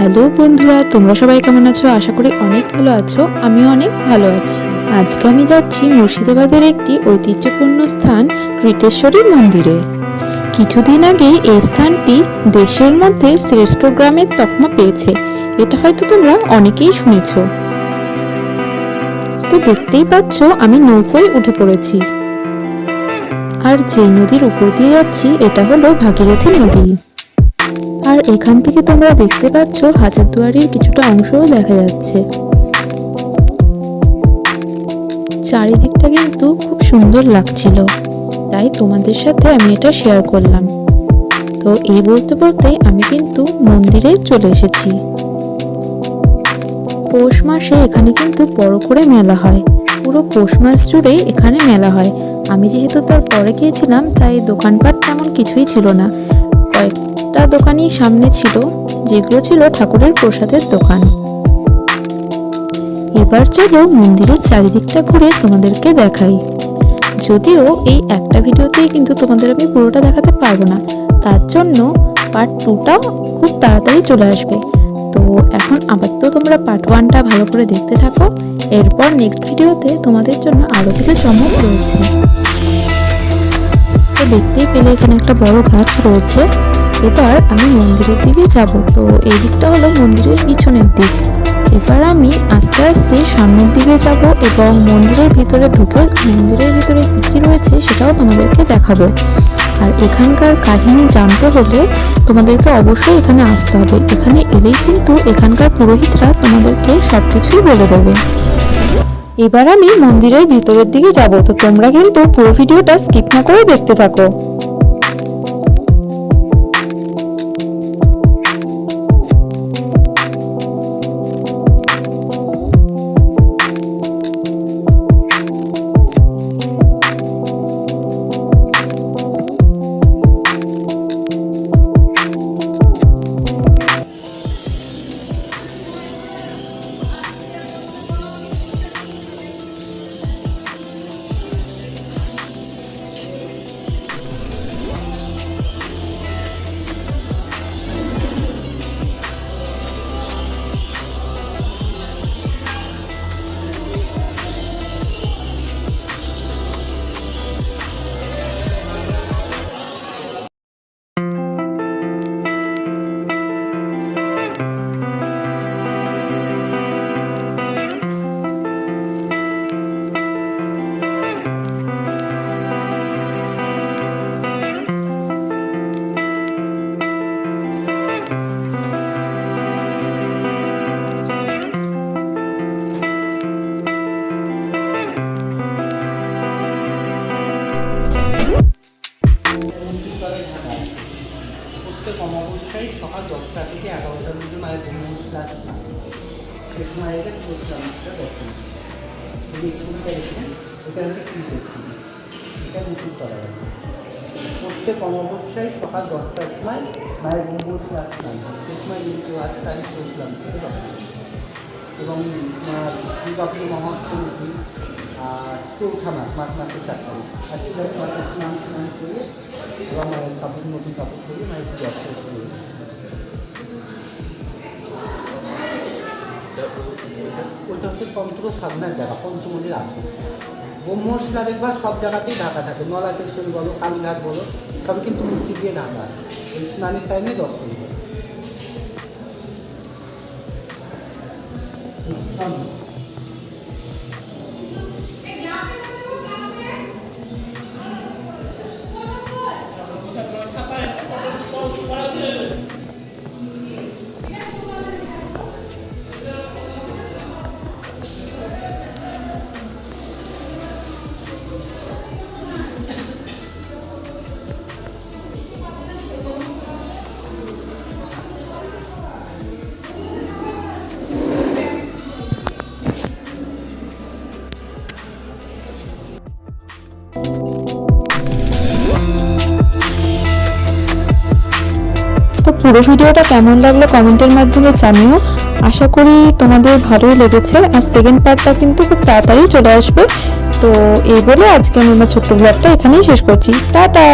Hello বন্ধুরা, তোমরা সবাই কেমন আছো? আশা করি অনেক ভালো আছো আমি অনেক ভালো আছি। আজকে আমি যাচ্ছি মুর্শিদাবাদের একটি ঐতিহ্যপূর্ণ স্থান, কৃটেশ্বরী মন্দিরে। কিছুদিন আগেই এই স্থানটি দেশের মধ্যে শ্রেষ্ঠ গ্রামের তকমা পেয়েছে, এটা হয়তো তোমরা অনেকেই শুনেছ। তো দেখতেই পাচ্ছ, আমি নৌকোয় উঠে পড়েছি। আর যে নদীর উপর দিয়ে যাচ্ছি, এটা হলো ভাগীরথী নদী। আর এখান থেকে তোমরা দেখতে পাচ্ছ হাজারদুয়ারির কিছুটা অংশও দেখা যাচ্ছে। চারিদিকটা কিন্তু খুব সুন্দর লাগছিল। তাই তোমাদের সাথে আমি এটা শেয়ার করলাম। তো এই বলতে বলতে আমি কিন্তু মন্দিরে চলে এসেছি। পৌষ মাসে এখানে কিন্তু বড় করে মেলা হয়। পুরো পৌষ মাস জুড়েই এখানে মেলা হয়। আমি যেহেতু তার পরে গিয়েছিলাম, তাই দোকানপাট তেমন কিছুই ছিল না। কয়েকটা দোকানই সামনে ছিল, যেগুলো ছিল ঠাকুরের প্রসাদের দোকান। এবার চলো মন্দিরের চারিদিকটা ঘুরে তোমাদেরকে দেখাই। যদিও এই একটা ভিডিওতেই কিন্তু তোমাদের আমি পুরোটা দেখাতে পারব না, তার জন্য পার্ট টুটাও খুব তাড়াতাড়ি চলে আসবে। তো এখন আপাতত তোমরা পার্ট ওয়ানটা ভালো করে দেখতে থাকো, এরপর নেক্সট ভিডিওতে তোমাদের জন্য আরও কিছু চমক রয়েছে। তো দেখতেই পেলে এখানে একটা বড় গাছ রয়েছে। এবার আমি মন্দিরের দিকে যাব। তো এই দিকটা হলো মন্দিরের পিছনের দিক। এবার আমি আস্তে আস্তে সামনের দিকে যাব এবং মন্দিরের ভিতরে ঢুকে মন্দিরের ভিতরে কী কী রয়েছে সেটাও তোমাদেরকে দেখাবো। আর এখানকার কাহিনী জানতে হলে তোমাদেরকে অবশ্যই এখানে আসতে হবে। এখানে এলেই কিন্তু এখানকার পুরোহিতরা তোমাদেরকে সব কিছুই বলে দেবে। এবার আমি মন্দিরের ভিতরের দিকে যাব। তো তোমরা কিন্তু পুরো ভিডিওটা স্কিপ না করে দেখতে থাকো। দশটা থেকে এগারোটার মধ্যে মায়ের ব্রহ্মস ক্লাস সে সময় এটা প্রোগ্রামটা দেখেন এই ছবিটা দেখেন এটা হচ্ছে কী দেখছেন এটা মুকুট করা আছে প্রত্যেক অমাবস্যায় সকাল দশটার সময় মায়ের ব্রহ্মস ক্লাস হয় সে সময় যদি কেউ আসে তাহলে প্রোগ্রাম থেকে পাবে এবং মহাষ্টমী দিন আর চৌঠা মাস, মাঘ মাসের চার তারিখ। আজকে মায়ের স্নান স্নান করে, এবং কাপড়, নতুন কাপড় পরে মায়ের পুজো অর্চনা করে ওইটা হচ্ছে তন্ত্র সাধনার জায়গা পঞ্চমন্দির আসন ব্রহ্মশিলা দেখবা সব জায়গাতেই ঢাকা থাকে, নলাকেশ্বরী বলো, কালীঘাট বলো, সব কিন্তু মূর্তি দিয়ে ঢাকা ওই স্নানের টাইমে দর্শন হয় তো পুরো ভিডিওটা কেমন লাগল কমেন্টের মাধ্যমে জানিও। আশা করি তোমাদের ভালোই লেগেছে। আর সেকেন্ড পার্টটা কিন্তু খুব তাড়াতাড়ি চলে আসবে। তো এই বলে আজকে আমি আমার ছোট্ট ব্লগটা এখানেই শেষ করছি। টাটা!